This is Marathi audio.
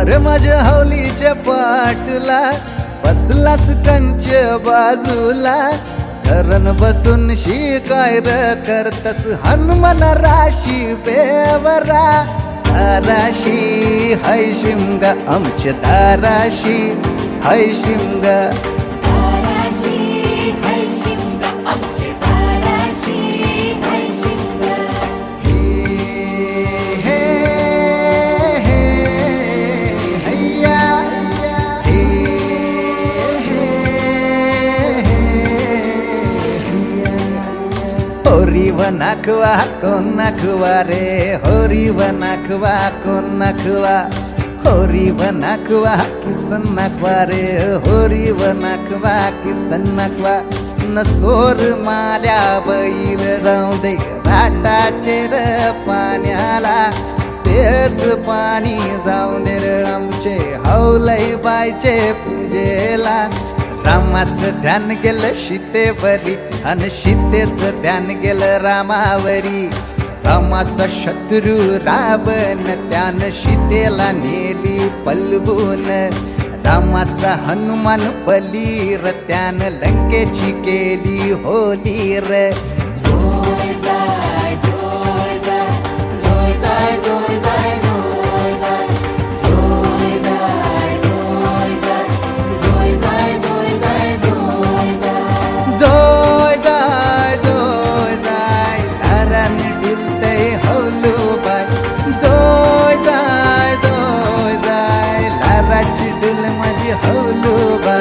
अरे माझ्या हौलीच्या पाटला बसलाच कंच बाजूला. धरण बसून शिकाय र करतस हनुमान राशी बेवरा. धाराशी हय शिमगा आमच्या धाराशी हय शिमगा. दाराशी आमचे नाखवा कोण नाखवा रे? होरी व नाखवा कोण नाखवा? होरी व नाखवा किसन नाखवा रे? होरी व नाखवा किसन नाखवा? न सोर माल्या बैल जाऊ दे घाटाचे र पाण्याला. तेच पाणी जाऊ दे र आमचे हौलई बायचे पूजेला. रामाचं ध्यान गेलं बरी अन सीतेच ध्यान गेलं रामावरी. रामाचा शत्रू रावण त्यानं सीतेला नेली पलवून. रामाचा हनुमान बलीर त्यानं लंकेची केली होली मज होलो बा